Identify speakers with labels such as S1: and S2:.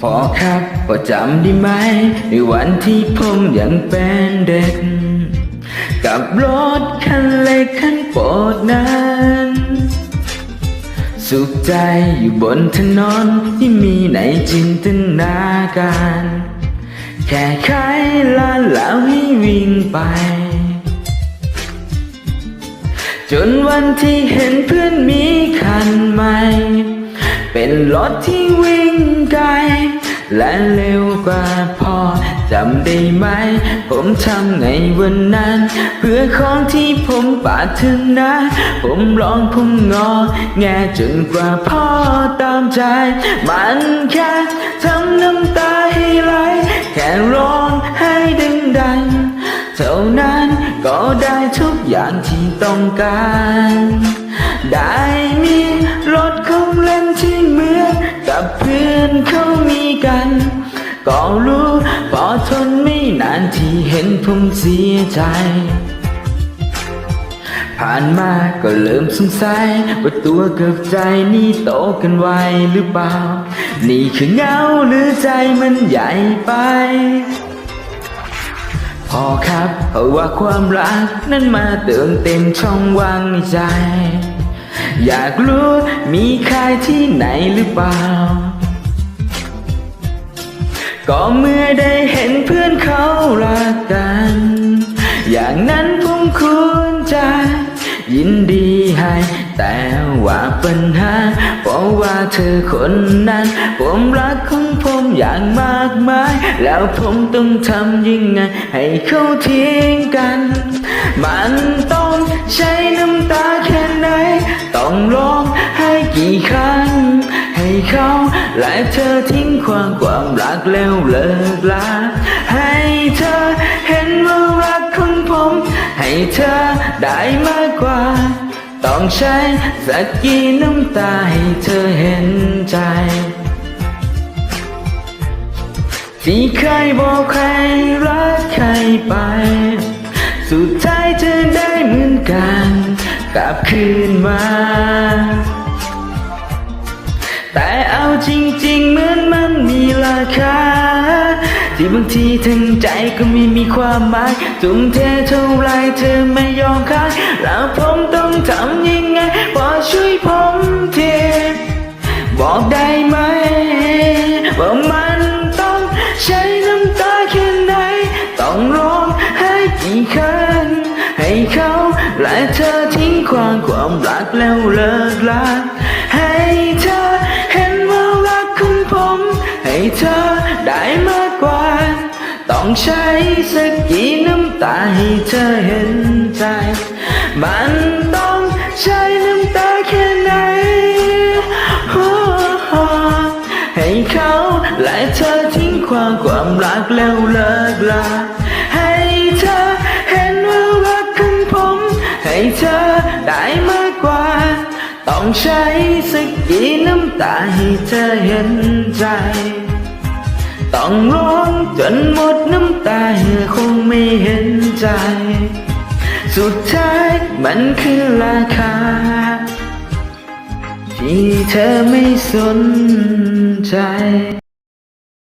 S1: พอครับพอจำได้ไหมในวันที่ผมยังเป็นเด็ก กับรถคันเล็กคันโปรดนั้นสุขใจอยู่บนถนนที่มีในจินตนาการ แค่ใครลานแล้วให้วิ่งไป จนวันที่เห็นเพื่อนมีคันใหม่ เป็นรถที่วิ่งไกล และเร็วกว่าพอจำได้ไหม ผมทำไงวันนั้น เพื่อของที่ผมปรารถนา ผมร้องผมงอ แงจนกว่าพ่อตามใจ มันแค่ทำน้ำตาให้ไหล แค่ร้องให้ดังๆเท่านั้นก็ได้ทุกอย่างที่ต้องการ ได้มี กับเพื่อนเขามีกัน ก็รู้พอทนไม่นานที่เห็นผมเสียใจ ผ่านมาก็เริ่มสงสัย ว่าตัวกับใจนี่โตกันไวหรือเปล่า นี่คือเงาหรือใจมันใหญ่ไปพอครับเพราะว่าความรักนั้นมาเติมเต็มช่องว่างในใจ อยากรู้มีใครที่ไหนหรือเปล่า ก็เมื่อได้เห็นเพื่อนเขารักกัน อย่างนั้นผมควรจะยินดีให้ แต่ว่าปัญหา เพราะว่าเธอคนนั้น ผมรักของผมอย่างมากมาย แล้วผมต้องทำยังไง ให้เขาทิ้งกัน มันต้องใช้น้ำตา ต้องร้องให้กี่ครั้ง ให้เขาและเธอทิ้งความความรักแล้วเลิกลาให้เธอเห็นว่ารักของผม ให้เธอได้มากกว่า ต้องใช้สักกี่น้ำตาให้เธอเห็นใจที่เคยบอกใครรักใครไป สุดท้ายเธอได้เหมือนกัน กลับคืนมา แต่เอาจริงๆเหมือนมันมีราคา ที่บางทีทั้งใจก็ไม่มีความหมายทุ่มเทเท่าไรเธอไม่ยอมขายแล้วผมต้องทำยังไงพอช่วยผมทีบอกได้ไหมว่ามันต้องใช้น้ำตาแค่ไหน ต้องร้องให้กี่ครั้งให้เขาและเธอ รักแล้วเลิกลาให้เธอเห็นว่ารักของผม ให้เธอได้มากกว่า ต้องใช้สักกี่น้ำตาให้เธอเห็นใจ มันต้องใช้น้ำตาแค่ไหนให้เขาและเธอทิ้งความความรักแล้วเลิกลาให้เธอเห็นว่ารักของผม ให้เธอได้มา ว่าต้องใช้สักกี่น้ำตาให้เธอเห็นใจ ต้องร้องจนหมดน้ำตาคงไม่เห็นใจ สุดท้ายมันคือราคา ที่เธอไม่สนใจ